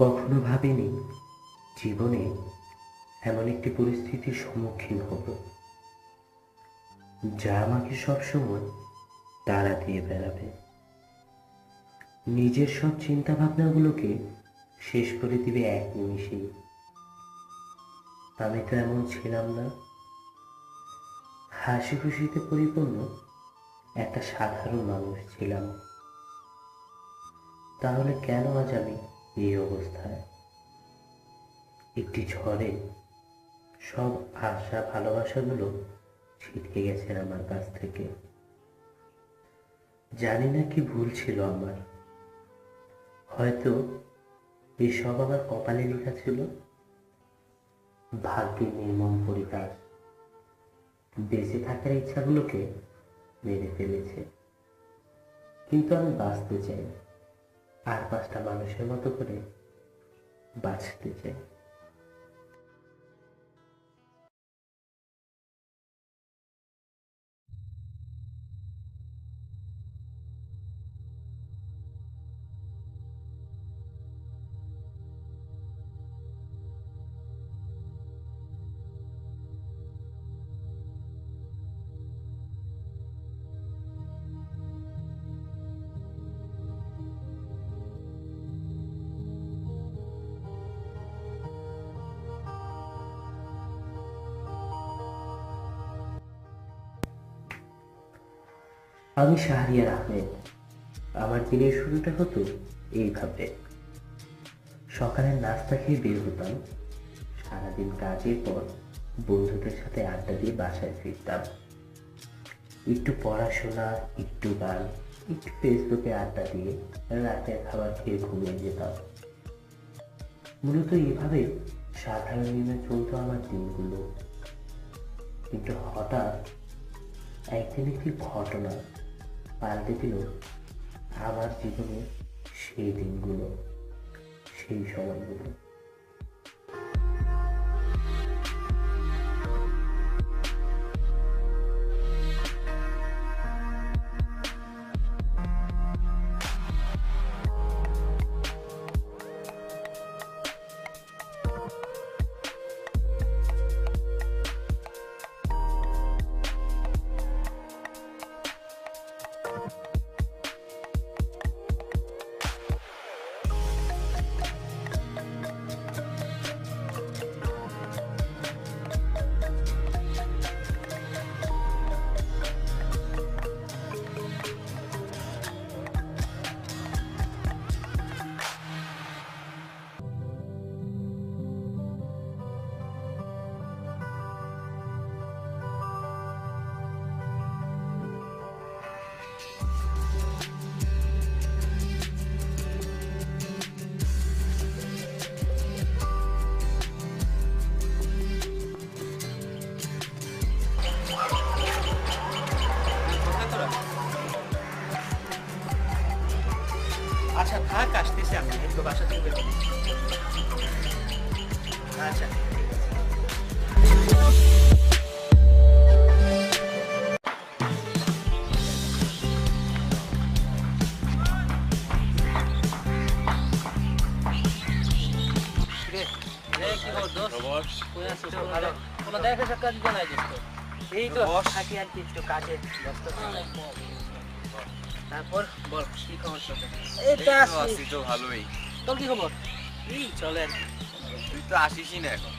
কখনো ভাবিনি জীবনে এমন একটি পরিস্থিতির সম্মুখীন হব, যা আমাকে সবসময় তাড়া দিয়ে বেড়াবে। নিজের সব চিন্তা ভাবনাগুলোকে শেষ করে দিবে এক নিমিষেই। আমি তো এমন ছিলাম না। হাসি খুশিতে পরিপূর্ণ একটা সাধারণ মানুষ ছিলাম। তাহলে কেন আজ আমি এই অবস্থায় একটি ঝড়ে সব আশা ভালোবাসাগুলো ছিটকে গেছে আমার কাছ থেকে। জানি না কি ভুল ছিল আমার। হয়তো এসব আমার কপালে লেখা ছিল। ভাগ্যের নির্মম পরিহাস বেঁচে থাকার ইচ্ছাগুলোকে মেরে ফেলেছে। কিন্তু আমি বাঁচতে চাই আর পাঁচটা মানুষের মতো করে বাঁচতে চাই। আমি শাহরিয়ার আহমেদ। আমার দিনের শুরুটা হতো এইভাবে সকালের নাস্তা খেয়ে বের হতাম। সারাদিন কাজের পর বন্ধুদের সাথে আড্ডা দিয়ে বাসায় ফিরতাম। একটু পড়াশোনা, একটু গান, একটু ফেসবুকে আড্ডা দিয়ে রাতের খাবার খেয়ে ঘুমিয়ে যেতাম। মূলত এভাবে সাধারণ নিয়মে চলতো আমার দিনগুলো। কিন্তু হঠাৎ একদিন একটি ঘটনা পাল্টে দিল। আবার জীবনে সেই দিনগুলো সেই সময়গুলো। তো থাকি আর কি একটু কাজে ব্যস্ত থাকি। তারপর বল কি খবর আছি। তো ভালোই তোর কি খবর? এই চলে আর কি তুই তো আসিসই না এখন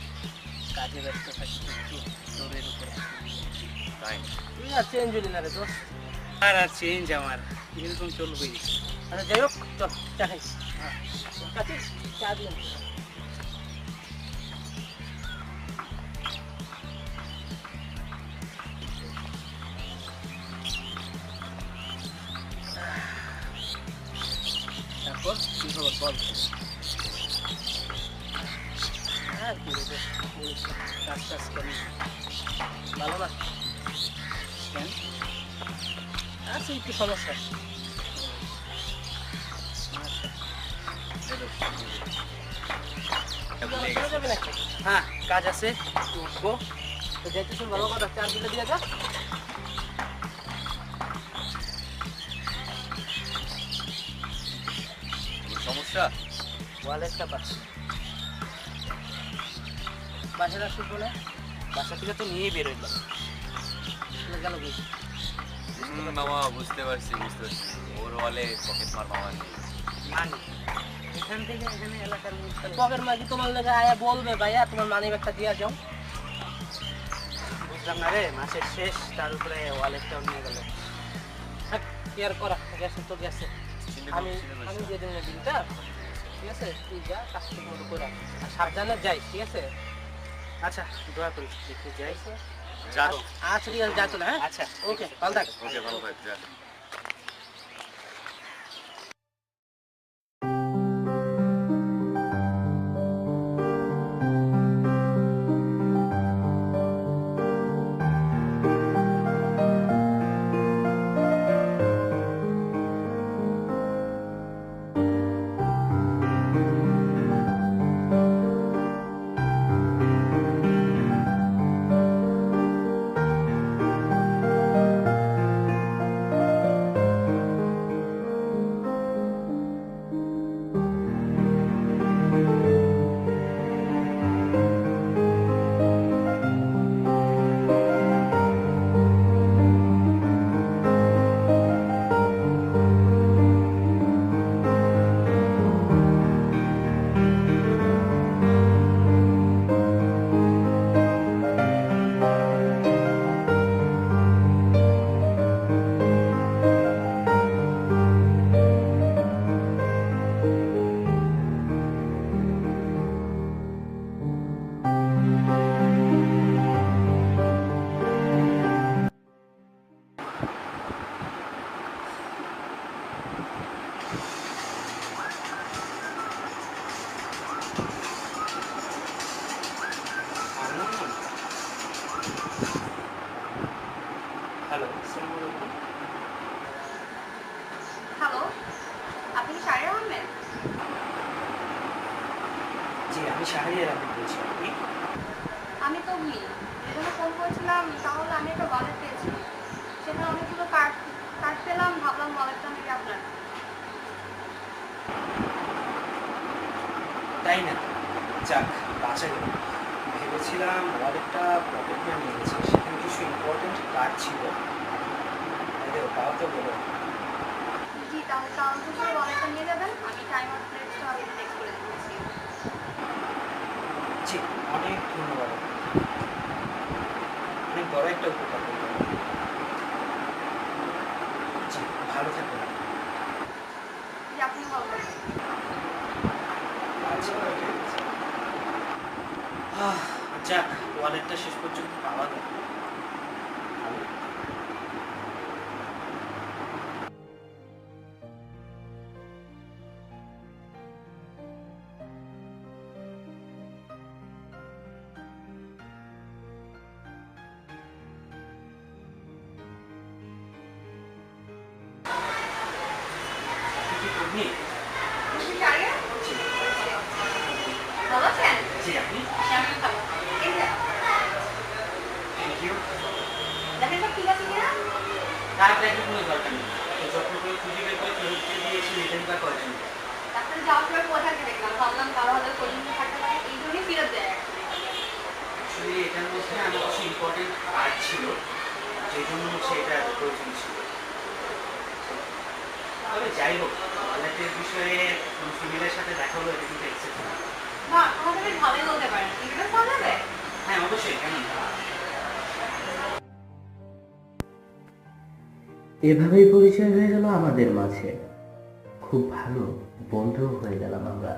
কাজে ব্যস্ত থাকি একটু দৌড়ের উপরে তাই তুই আর চেঞ্জ হলি না রে দোস্ত। আর আর চেঞ্জ আমার এরকম চলবেই আচ্ছা, যাই হোক, চল, চা খাই। চা দিলাম। আর কি কাজ টাজ করি। ভালো না? কেন আছে একটু সমস্যা? হ্যাঁ কাজ আছে উঠবো তো ভালো কথা চার দিলে দিয়ে যা তোর সমস্যা ওয়ালেটটা পাস। বাসাটা শুনব না বাসা থেকে তো নিয়েই বেরোইলাম গেল কি? হুম, মামা বুঝতে পারছি বুঝতে পারছি। ওর ওয়ালে পকেট মার মামা এখান থেকে এখানে এলাকার পকের মাঝে তোমার লেগে আয়া বলবে ভাইয়া? তোমার মানি ব্যাগটা দিয়ে যাও। বুঝলাম না রে মাসের শেষ তার উপরে ওয়ালেটটাও নিয়ে গেল। কেয়ার করা? গেছে তো গেছে আমি পারছি, চিনতে আমি পারছি। দিয়ে দেবো বিলটা ঠিক আছে তুই যা কাজ ঠিক মতো করে। আর সাবধানে যাই ঠিক আছে আচ্ছা দোয়া করি দেখতে যাই তো। আচ্ছা ঠিক আছে যা চলে হ্যাঁ আচ্ছা ওকে ভালো থাক ওকে ভালো থাক আমি শাহরিয়ার আহমেদ বলছি আপনি? আমি তো মি এজন্য ফোন করেছিলাম তাহলে আমি একটা ওয়ালেট পেয়েছি। সেখানে অনেকগুলো কার্ড কার্ড পেলাম ভাবলাম ওয়ালেটটা নাকি আপনার। তাই না? যাক বাঁচা গেল। ভেবেছিলাম ওয়ালেটটা পকেট মার নিয়ে গেছে সেখানে কিছু ইম্পর্টেন্ট কার্ড ছিল। তাও তো বলো। জি তাহলে কাউন্টার করে ওয়ালেটটা নিয়ে যাবেন। আমি টাইম আর প্লেসটা আগে টেক্সট করে দিচ্ছি জি অনেক ধন্যবাদ। অনেক বড় একটা উপকার করলেন। ভালো থাকবেন। আচ্ছা যাক ওয়ালেটটা শেষ পর্যন্ত এভাবেই পরিচয় হয়ে গেল আমাদের মাঝে। খুব ভালো বন্ধু হয়ে গেলাম আমরা।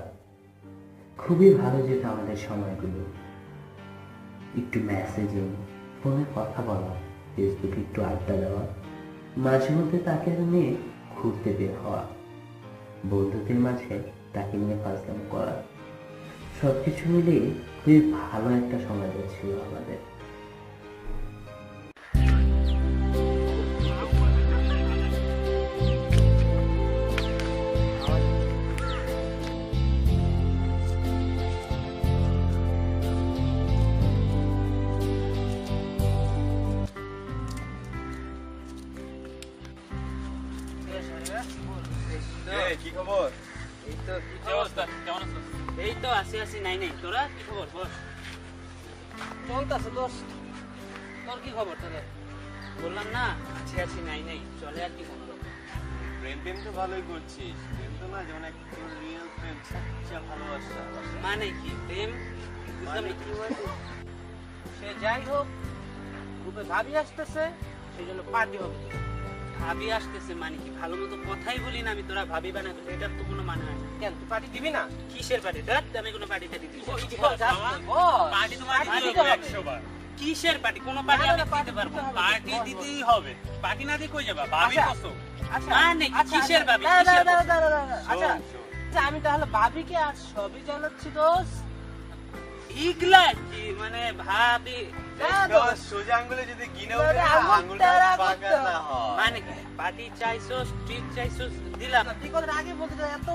খুবই ভালো যেত আমাদের সময়গুলো। একটু মেসেজিং ফোনে কথা বলা ফেসবুকে একটু আড্ডা দেওয়া, মাঝে মধ্যে তাকে নিয়ে ঘুরতে বের হওয়া, বন্ধুদের মাঝে তাকে নিয়ে ফাজলাম করা সব কিছু মিলিয়ে খুবই ভালো একটা সময় যাচ্ছিল আমাদের। কি খবর? এই তো কি কি অবস্থা কেমন আছো এই তো আসি আসি নাই নাই। তোরা কি খবর? বল। চলতেছে দোস্ত। তোর কি খবর তোদের? বললাম না আছি আছি নাই নাই। চলে আর কি কোনো প্রেম প্রেম তো ভালোই করছিস। প্রেম তো না যেমন একটা রিয়েল প্রেম ভালোবাসা। মানে কি প্রেম? বুঝলাম মানে না সে যাই হোক গ্রুপে ভাবি আসতেছে সেই জন্য পার্টি হবে। ভাবি আসতেছে মানে কি? ভালো মতো কথাই বলি না আমি তোরা ভাবি বানাবি এটার তো কোনো মানে হয় না। কেন? তুই পার্টি দিবি না? কিসের পার্টি? দেখ আমি কোনো পার্টি টাটি দিই। পার্টি তো পার্টি পার্টি দিতে হবে। একশো বার কিসের পার্টি? কোনো পার্টি আমি দিতে পারব পার্টি। দিতেই হবে। পার্টি না দিয়ে কই যাবা? ভাবি আচ্ছা। মানে? কিসের ভাবি? কিসের ভাবি? আচ্ছা। আচ্ছা, আমি তাহলে ভাবিকে আজ সবই জানাচ্ছি দোষ ইগলা কি মানে ভাবি সোজা আঙ্গুলে যদি গিনে ওঠে না হয়। মানে কি পার্টি চাইছো স্ট্রিট চাইছো দিলাম। তুই কথাটা আগে বলতে এত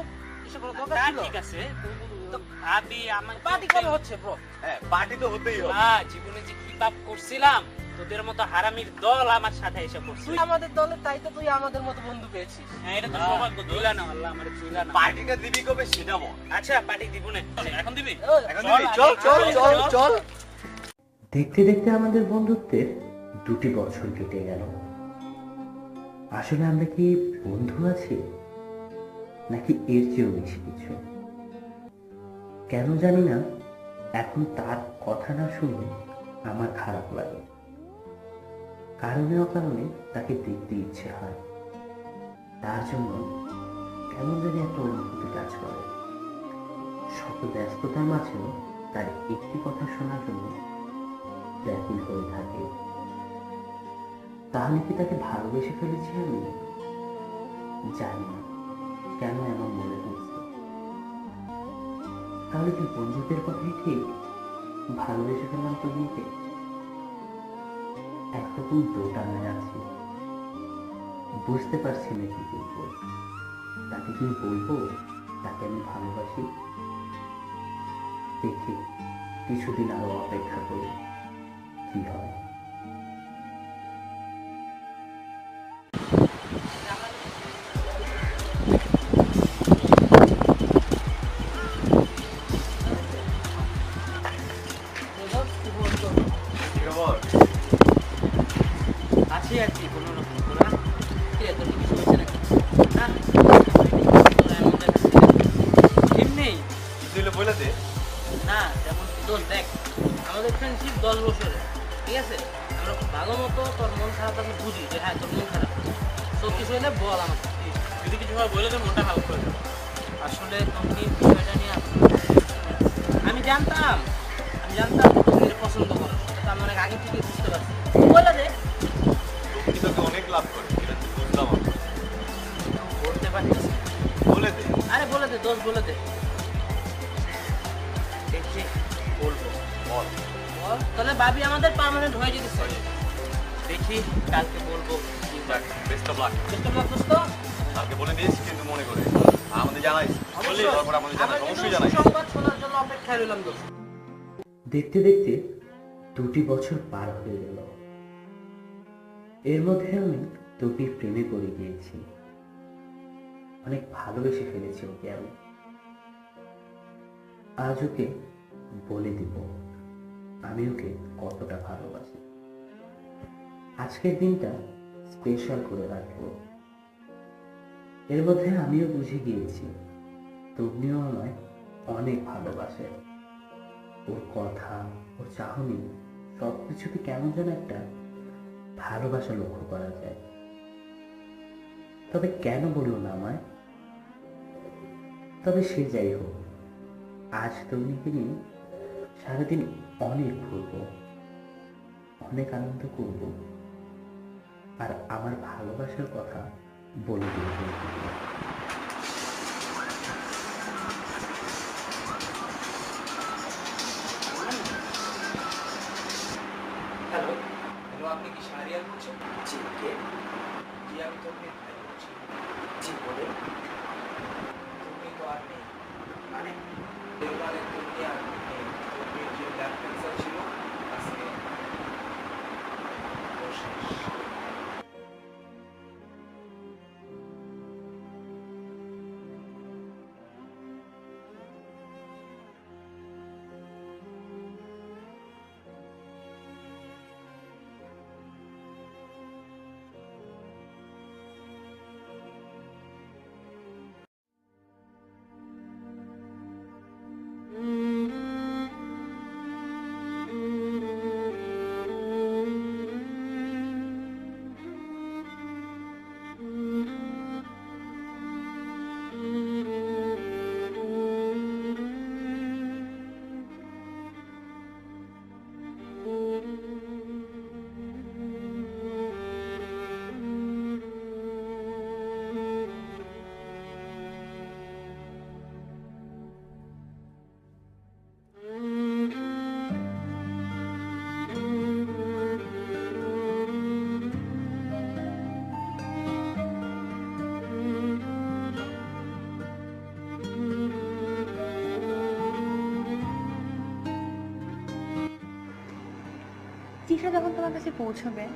এসব কোনো ছিল? ঠিক আছে তো ভাবি আমার পার্টি কবে হচ্ছে ব্রো হ্যাঁ পার্টি তো হতেই হবে। আ, জীবনে যে কি পাপ করছিলাম তোদের মতো হারামির দল আমার সাথে এসে করছিল। তুই আমাদের দলে তাই তো তুই আমাদের মতো বন্ধু পেয়েছিস। হ্যাঁ, এটা তো। সৌভাগ্য দিলা না আল্লাহ আমার দিলা না। পার্টিটা দিবি কবে সেটা বল আচ্ছা পার্টি দিব না। এখন দিবি? এখন দিবি। চল চল চল চল। দেখতে দেখতে আমাদের বন্ধুত্বের দুটি বছর কেটে গেল। আসলে আমরা কি বন্ধু আছি নাকি এর চেয়েও বেশি কিছু? কেন জানি না, এখন তার কথা না শুনে আমার খারাপ লাগে। কারণে অকারণে তাকে দেখতে ইচ্ছে হয়। তার জন্য কেমন জানি একটা অনুভূতি কাজ করে। শত ব্যস্ততার মাঝেও তার একটি কথা শোনার জন্য ব্যাকুল হয়ে থাকে। তাহলে কি তাকে ভালোবেসে ফেলেছি আমি? জানি না। কেন এমন মনে হচ্ছে? তাহলে কি বন্ধুদের কথাই ঠিক ভালোবেসে ফেললাম তুমিকে একরকম দোটানায় আছি বুঝতে পারছি না কি বলব তাকে কি বলব? তাকে আমি ভালোবাসি? দেখি, কিছুদিন আরও অপেক্ষা করি। কি হয় বল আমাকে। যদি কিছু হয় বলে তো মনটা হালকা হয়ে যাবে। আসলে তুমি বিষয়টা নিয়ে আমি জানতাম আমি জানতাম তুমি পছন্দ করো। সেটা আমি অনেক আগে থেকে বুঝতে পারছি। বলে দে। তুমি তোকে অনেক লাভ করে এটা তুই বুঝলাম বলতে পারিস? বলে দে। আরে বলে দে দোষ বলে দে। দেখি বলব। বল। বল। তাহলে ভাবি আমাদের পার্মানেন্ট হয়ে যেতেছে দেখি কালকে বলব কি। Best of luck Best of luck, দোস্ত। কালকে বলে দিয়েছি কিন্তু মনে করে। আমাদের বললি তারপর আমাদের কিন্তু অবশ্যই জানাইস সুসংবাদ শোনার জন্য অপেক্ষায় রইলাম দোস্ত। দেখতে দেখতে দুটি বছর পার হয়ে গেল। এর মধ্যে আমি দুটি প্রেমে পড়ে গিয়েছি। অনেক ভালোবেসে ফেলেছি ওকে আমি। আজ ওকে বলে দিব আমি ওকে কতটা ভালোবাসি। আজকের দিনটা স্পেশাল করে রাখব। এর মধ্যে আমিও বুঝে গিয়েছি তবনিও আমায় অনেক ভালোবাসে। ওর কথা, ওর চাহনি সব কিছুতে কেমন যেন একটা ভালোবাসা লক্ষ্য করা যায়। তবে কেন বলল না আমায়? তবে সে যাই হোক, আজ তরুণীকে নিয়ে সারাদিন অনেক ঘুরব, অনেক আনন্দ করব। আর আমার ভালোবাসার কথা বলে দিয়ে হ্যালো আপনি কি শাহরিয়ার বলছেন? জি, কে? জি, আমি তো ভাই বলছি। জি বলে তুমি তো আর নেই। মানে চিঠিটা যখন তোমার কাছে পৌঁছবে,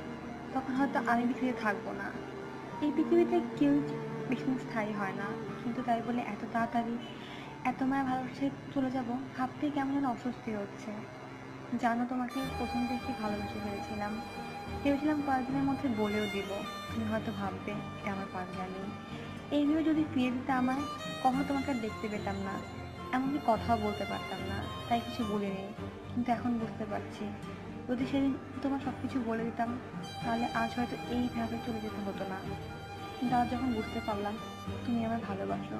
তখন হয়তো আমি পৃথিবীতে থাকব না। এই পৃথিবীতে কেউ বেশিদিন স্থায়ী হয় না। কিন্তু তাই বলে এত তাড়াতাড়ি, এত মায়া ভালোবাসে চলে যাব, ভাবতেই কেমন যেন অস্বস্তি হচ্ছে। জানো, তোমাকে প্রথম থেকে ভালোবেসে ফেলেছিলাম। ভেবেছিলাম কয়েকদিনের মধ্যে বলেও দিব, তুমি হয়তো ভাববে, এটা আমার পাগলামি এই ভেবে যদি ফিরে দিতে আমায়, কখনো তোমাকে আর দেখতে পেতাম না। এমনকি কথাও বলতে পারতাম না। তাই কিছু বলিনি। কিন্তু এখন বুঝতে পারছি যদি সেদিন তোমার সব কিছু বলে দিতাম, তাহলে আজ হয়তো এইভাবে চলে যেতে হতো না। কিন্তু আজ যখন বুঝতে পারলাম তুমি আমার ভালোবাসো,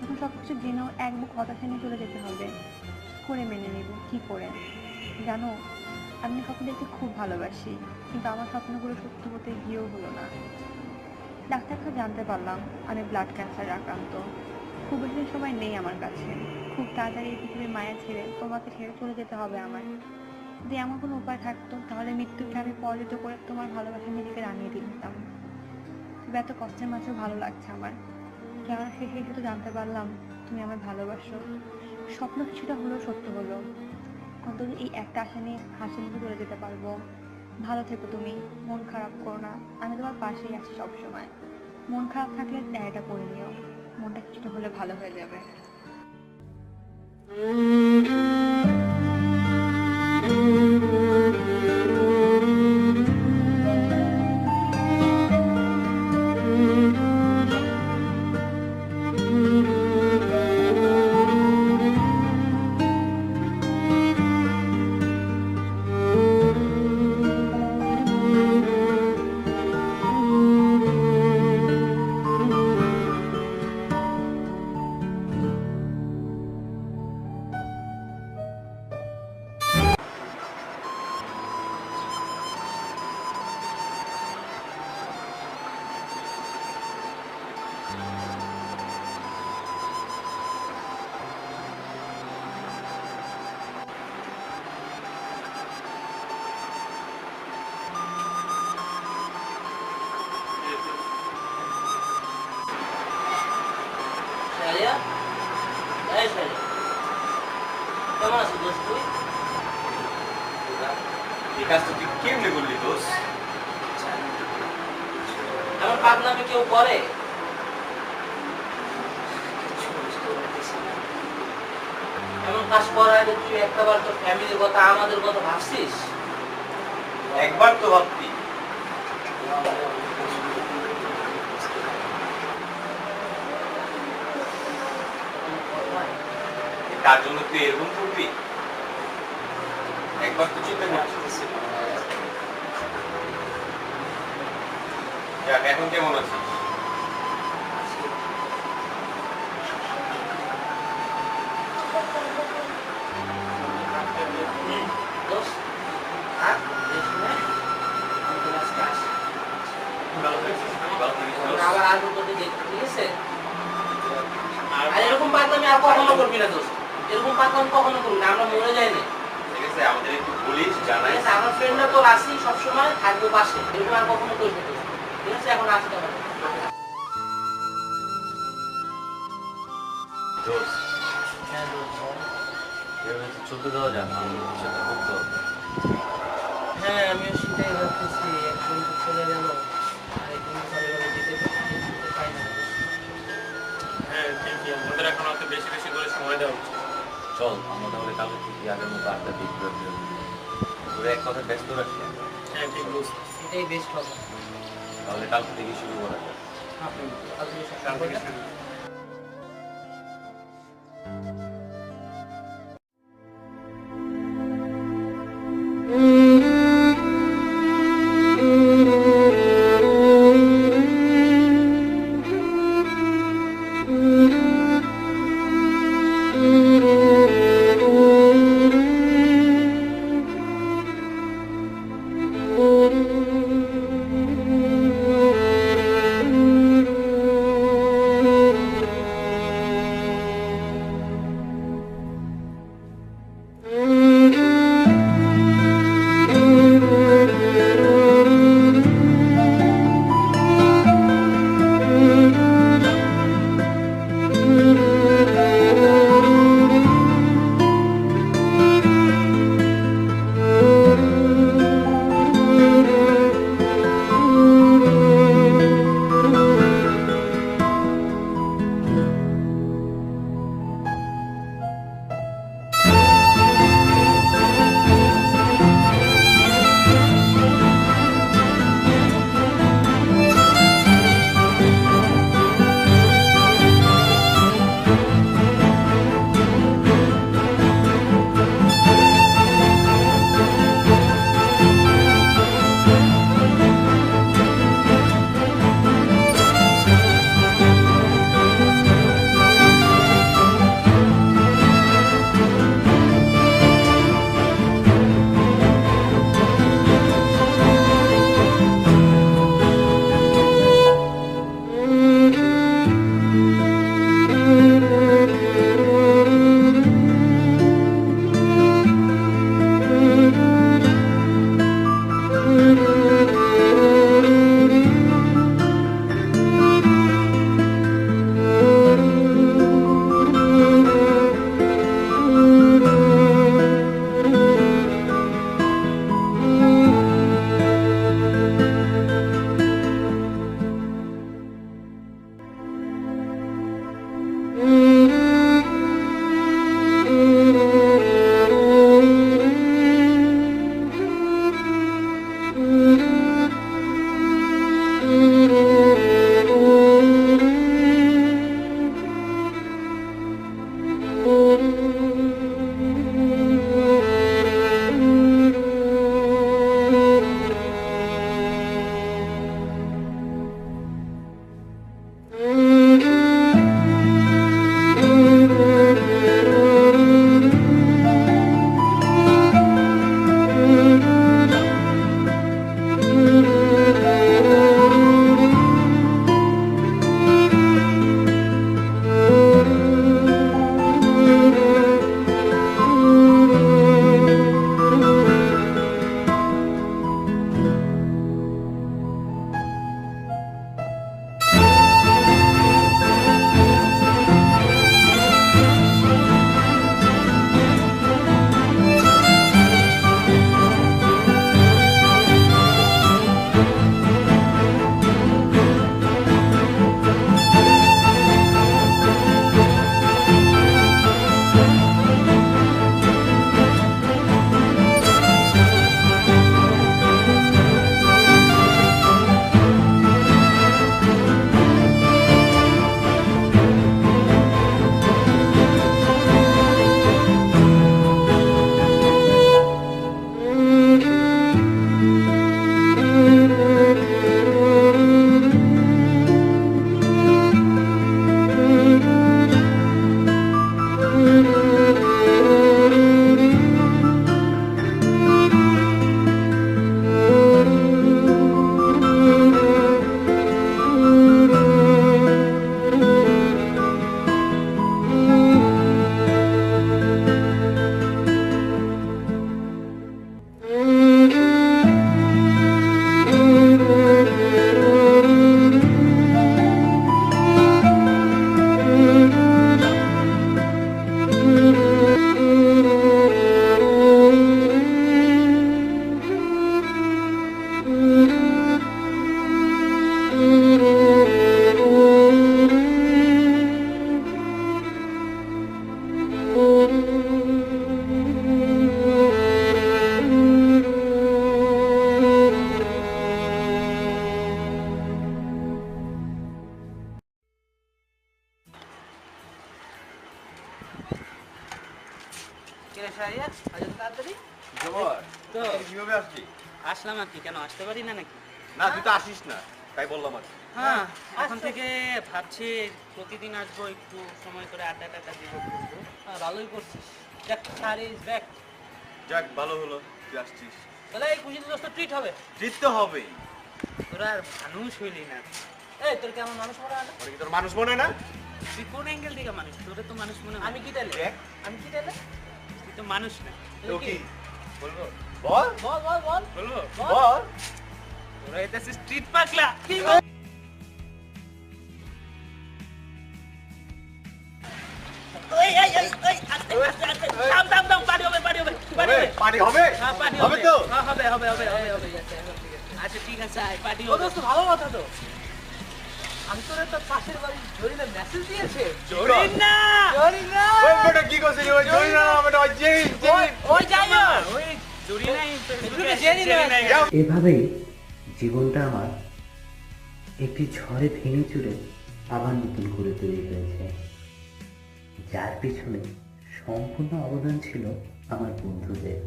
তখন সব কিছু জেনেও এক বুক হতাশা নিয়ে চলে যেতে হবে। করে মেনে নেব, কি করে? জানো, আমি স্বপ্ন দেখতে খুব ভালোবাসি, কিন্তু আমার স্বপ্নগুলো সত্যি হতে গিয়েও হলো না। ডাক্তার কাছে জানতে পারলাম, আমি ব্লাড ক্যান্সার আক্রান্ত। খুব বেশি সময় নেই আমার কাছে। খুব তাড়াতাড়ি পৃথিবীর মায়া ছেড়ে তোমাকে ছেড়ে চলে যেতে হবে আমার যদি এমন কোনো উপায় থাকতো, তাহলে মৃত্যুকে আমি পরাজিত করে তোমার ভালোবাসা নিজেকে রানিয়ে দিতাম। তবে এত কষ্টের মাঝেও ভালো লাগছে আমার। কেননা শেষে তো জানতে পারলাম, তুমি আমার ভালোবাসো। স্বপ্ন কিছুটা হলেও সত্য হলো। অন্তত এই একটা আশা নিয়ে হাসি মুখে চলে যেতে পারব। ভালো থেকো তুমি, মন খারাপ করো না। আমি তোমার পাশেই আছি সবসময়। মন খারাপ থাকলে ডায়েরিটা করে নিও। মনটা কিছুটা হলে ভালো হয়ে যাবে। তার জন্য তুই এরকম করবি? একবার তো চিন্তা করছিস যাক, এখন কেমন আছিস? আমি আবার ঠিক আছে আর এরকম পাগলামি আর কখনো করবি না দোস্ত। এরকম পাগলামি কখনো করবি না আমরা মরে যাই না। ঠিক আছে আমাদের একটু বলিস ঠিক আমার ফ্রেন্ডরা তোর আসি সবসময় থাকব পাশে। এরকম আর কখনো করবি ঠিক আছে এখন আসি তাহলে হ্যাঁ দোস্ত এভাবে তো চলতে দেওয়া যায় না আমাদের করতে হবে হ্যাঁ আমিও সেটাই ভাবতেছি একজন চলে গেল। চল আমরা তাহলে কালকে থেকে আগের মতো আড্ডা দিই তোর এক কথা ব্যস্ত রাখি হ্যাঁ ঠিক বলছি এটাই বেস্ট হবে। তাহলে কালকে থেকে শুরু করা যাক। আপনি কালকে আসলাম আর কি কেন? আসতে পারি না নাকি? না তুই তো আসিস না তাই বললাম আর হ্যাঁ এখন থেকে ভাবছি প্রতিদিন আসব একটু সময় করে আড্ডা টাড্ডা দিব হ্যাঁ ভালোই করছিস। দেখ শাহরিজ ব্যাক যাক ভালো হলো তুই আসছিস। তাহলে এই খুশি দোস্ত ট্রিট হবে। জিত তো হবেই। তোরা আর মানুষ হইলি না। এই তোর কেমন মানুষ মনে হয় না? কি তোর মানুষ মনে না? তুই কোন অ্যাঙ্গেল থেকে মানুষ? তোরে তো মানুষ মনে হয়। আমি কি তাহলে দেখ। আমি কি তাহলে তুই তো মানুষ না। কি? বলব? বল। বল বল বল। বলব। বল। তোরা এটা স্ট্রিট পাগলা। কি কি করছিস এভাবেই জীবনটা আমার একটি ঝড়ে ভেঙে চুরে আবার নতুন করে তৈরি হয়েছে। যার পিছনে সম্পূর্ণ অবদান ছিল আমার বন্ধুদের।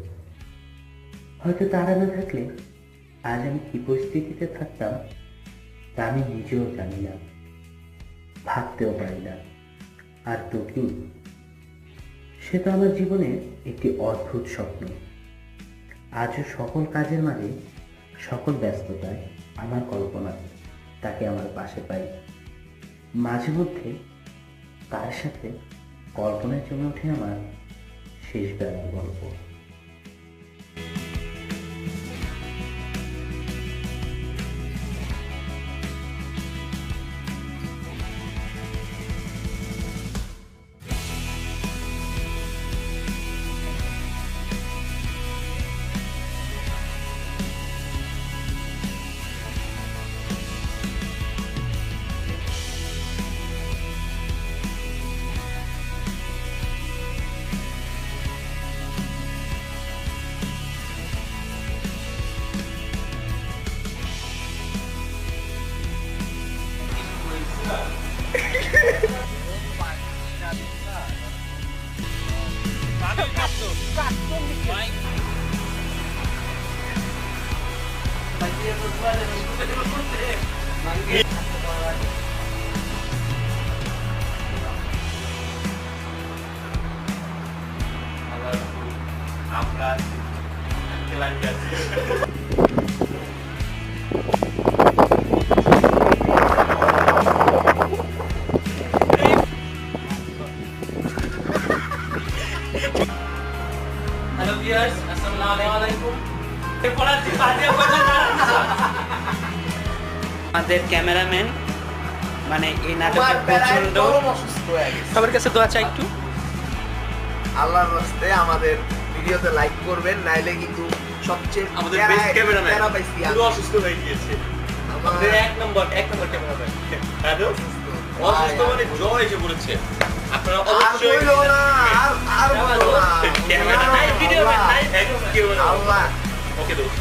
হয়তো তারা না থাকলে আজ আমি কি পরিস্থিতিতে থাকতাম তা আমি নিজেও জানি না ভাবতেও পারি না। আর তকি সে তো আমার জীবনে একটি অদ্ভুত স্বপ্ন। আজও সকল কাজের মাঝে সকল ব্যস্ততায় আমার কল্পনা তাকে আমার পাশে পাই। মাঝে মধ্যে তার সাথে কল্পনায় জমে ওঠে আমার শেষ বেলার গল্প। খেলায় গেছি হ্যালো ভিউয়ার্স আসসালামু আলাইকুম আমাদের ক্যামেরাম্যান মানে এই নাটকে প্রচণ্ড সবার কাছে দোয়া চাই একটু। আল্লাহর রাস্তে আমাদের ভিডিওতে লাইক করবেন নাইলে কিন্তু সবচেয়ে আমাদের বেস্ট ক্যামেরাম্যান। পুরো অসুস্থ হয়ে গিয়েছে আমাদের এক নম্বর এক নম্বর ক্যামেরাম্যান হ্যালো অসুস্থ মানে জ্বর এসে পড়েছে আপনারা অবশ্যই আর আর বইলো না। ক্যামেরা নাই, ভিডিও নাই। এক কেউ না। ওকে দোস্ত